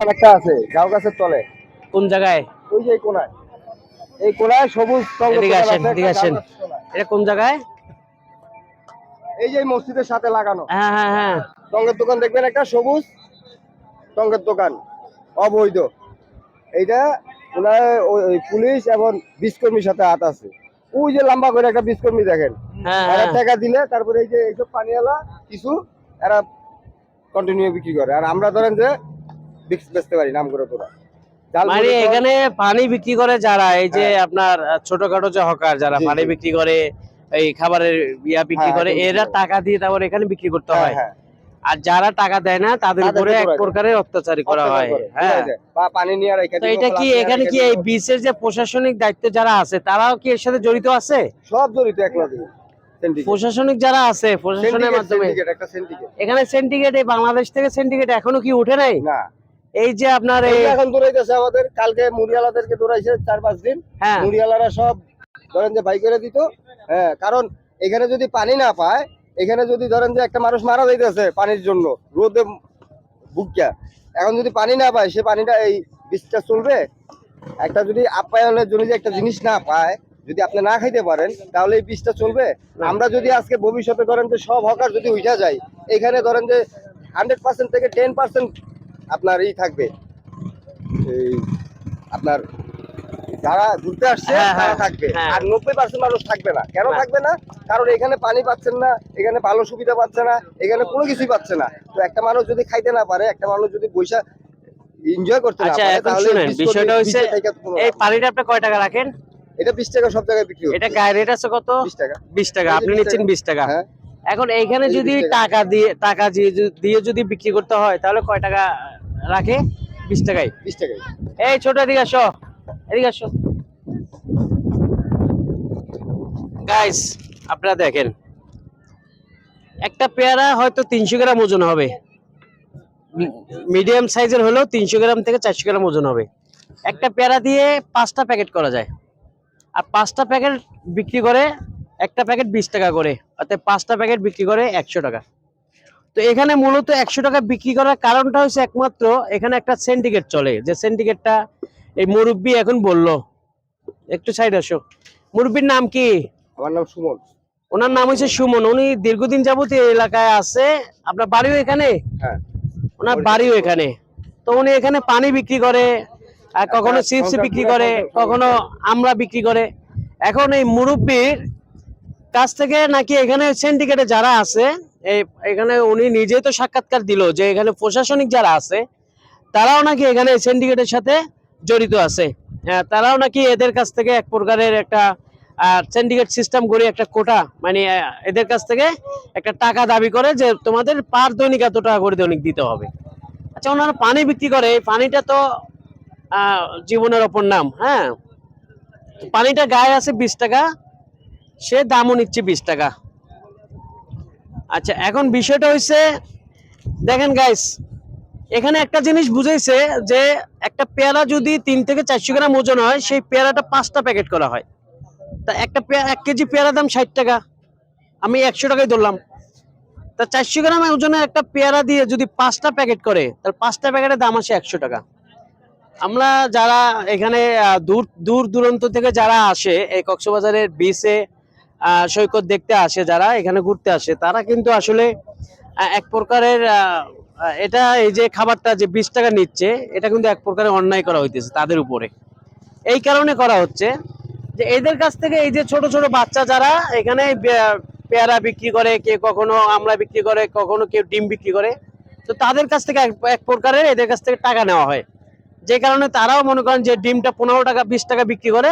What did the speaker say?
একটা আছে ঝাউ গাছের তলে। কোন জায়গায়? ওই যে কোনায়। এই কোনায় সবুজ এদিকে আসেন, এদিকে আসেন। এটা কোন জায়গায়? এই যে মসজিদের সাথে লাগানো। হ্যাঁ হ্যাঁ হ্যাঁ। টঙ্গের দোকান দেখবেন একটা সবুজ টঙ্গের দোকান অবৈধ। এইটা ওনার পুলিশ এবং বীজকর্মীর সাথে হাত আছে। ওই যে লম্বা করে একটা বীজকর্মী দেখেন। হ্যাঁ এরা হ্যাঁ। টাকা দিলে তারপরে এই যে এইসব পানিওয়ালা কিছু এরা কন্টিনিউ বিক্রি করে। আর আমরা ধরেন যে বেচতে পারি নাম করে তোরা মানে এখানে পানি বিক্রি করে যারা এই যে হ্যাঁ। আপনার ছোটখাটো যে হকার যারা পানি বিক্রি করে এই খাবারের ইয়া বিক্রি হ্যাঁ, করে এরা টাকা দিয়ে তারপর এখানে বিক্রি করতে হ্যাঁ, হয়। আর যারা টাকা দেয় না তাদের উপরে এক প্রকারের অত্যাচারী করা হয়। হ্যাঁ পানি নিয়ে এটা কি এখানে কি এই। বিচের যে প্রশাসনিক দায়িত্ব যারা আছে তারাও কি এর সাথে জড়িত আছে? সব জড়িত এক প্রশাসনিক যারা আছে প্রশাসনের মাধ্যমে। এখানে সেন্টিগ্রেট এই বাংলাদেশ থেকে সেন্টিগ্রেট এখনও কি উঠে নাই? না। এই যে আপনার এখন দৌড়াইতেছে আমাদের কালকে মুড়িয়ালাদেরকে দৌড়াইছে চার পাঁচ দিন। হ্যাঁ। মুড়িয়ালারা সব ধরেন যে বাই করে দিত। হ্যাঁ কারণ এখানে যদি পানি না পায় এখানে যদি ধরেন যে একটা মানুষ মারা যাইতেছে পানির জন্য রোদে বুকিয়া এখন যদি পানি না পায় সে পানিটা এই বীজটা চলবে। একটা যদি আপ্যায়নের জন্য যে একটা জিনিস না পায় যদি আপনি না খাইতে পারেন তাহলে এই বীজটা চলবে। আমরা যদি আজকে ভবিষ্যতে ধরেন যে সব হকার যদি উঠা যায় এখানে ধরেন যে হান্ড্রেড পার্সেন্ট থেকে টেন পার্সেন্ট আপনার ই থাকবে। এই আপনার যারা ঘুরতে আসছে হ্যাঁ, তারা হ্যাঁ, থাকবে। হ্যাঁ। আর নব্বই পার্সেন্ট মানুষ থাকবে না। কেন থাকবে না? কারণ এখানে পানি পাচ্ছেন না এখানে ভালো সুবিধা পাচ্ছে না এখানে কোনো কিছুই পাচ্ছে না। তো একটা মানুষ যদি খাইতে না পারে একটা মানুষ যদি পয়সা এনজয় করতে না আচ্ছা পারে তাহলে বিষয়টা হচ্ছে এই পানিটা আপনি কয় টাকা রাখেন? এটা বিশ টাকা সব জায়গায় বিক্রি এটা গায়ে রেট আছে কত? বিশ টাকা। বিশ টাকা আপনি নিচ্ছেন টাকা। বিশ টাকা। হ্যাঁ। এখন এইখানে যদি টাকা। টাকা দিয়ে টাকা দিয়ে দিয়ে যদি বিক্রি করতে হয় তাহলে কয় টাকা রাখে বিশ টাকায়। বিশ টাকায়। এই ছোট এদিকে আসো এদিকে আসো। গাইস আপনারা দেখেন একটা পেয়ারা হয়তো তিনশো গ্রাম ওজন হবে। মিডিয়াম সাইজের হলেও তিনশো গ্রাম থেকে চারশো গ্রাম ওজন হবে। একটা পেয়ারা দিয়ে পাঁচটা প্যাকেট করা যায়। আর পাঁচটা প্যাকেট বিক্রি করে একটা প্যাকেট বিশ টাকা করে অর্থাৎ পাঁচটা প্যাকেট বিক্রি করে একশো টাকা। তো এখানে মূলত একশো টাকা বিক্রি করার কারণটা হচ্ছে একমাত্র এখানে একটা সেন্টিকেট চলে। যে সেন্টিকেটটা এই মুরব্বী এখন বলল। একটু সাইড আসো। মুরব্বীর নাম কি? আমার নাম সুমন। ওনার নাম হচ্ছে সুমন। উনি দীর্ঘদিন যাবত এই এলাকায় আছে। আপনার বাড়িও এখানে? হ্যাঁ। ওনার বাড়িও এখানে। তো উনি এখানে পানি বিক্রি করে আর কখনো আচ্ছা, চিপস বিক্রি করে কখনো আমরা বিক্রি করে। এখন এই মুরব্বীর কাছ থেকে নাকি এখানে সিন্ডিকেটে যারা আছে এখানে উনি নিজেই তো সাক্ষাৎকার দিল যে এখানে প্রশাসনিক যারা আছে, তারাও নাকি এখানে সিন্ডিকেটের সাথে জড়িত আছে। হ্যাঁ তারাও নাকি এদের কাছ থেকে এক প্রকারের একটা সিন্ডিকেট সিস্টেম করে একটা কোটা মানে এদের কাছ থেকে একটা টাকা দাবি করে যে তোমাদের পার দৈনিক এত টাকা করে দৈনিক দিতে হবে। আচ্ছা ওনারা পানি বিক্রি করে, এই পানিটা তো জীবনের ওপর নাম হ্যাঁ? পানিটা গায়ে আছে বিশ টাকা, সে দামও নিচ্ছে বিশ টাকা। আচ্ছা এখন বিষয়টা হচ্ছে দেখেন গাইস এখানে একটা জিনিস বুঝাইছে যে একটা পেয়ারা যদি তিন থেকে চারশো গ্রাম ওজন হয়, সেই পেয়ারাটা পাঁচটা প্যাকেট করা হয়। তা একটা পেয়ারা এক কেজি পেয়ারা দাম ষাট টাকা। আমি একশো টাকায় ধরলাম। তা চারশো গ্রাম ওজনের একটা পেয়ারা দিয়ে যদি পাঁচটা প্যাকেট করে, তাহলে পাঁচটা প্যাকেটের দাম আসে একশো টাকা। আমরা যারা এখানে দূর দূর দূরান্ত থেকে যারা আসে, এই কক্সবাজারের, বিচে সৈকত দেখতে আসে, যারা এখানে ঘুরতে আসে, তারা কিন্তু আসলে এক প্রকারের এটা এই যে খাবারটা যে বিশ টাকা নিচ্ছে, এটা কিন্তু এক প্রকারের অন্যায় করা হইতেছে তাদের উপরে। এই কারণে করা হচ্ছে যে এদের কাছ থেকে এই যে ছোট ছোট বাচ্চা যারা এখানে পেয়ারা বিক্রি করে, কে কখনো আমলা বিক্রি করে, কখনো কেউ ডিম বিক্রি করে, তো তাদের কাছ থেকে এক প্রকারের এদের কাছ থেকে টাকা নেওয়া হয়। যে কারণে তারাও মনে করেন যে ডিমটা পনেরো টাকা, বিশ টাকা বিক্রি করে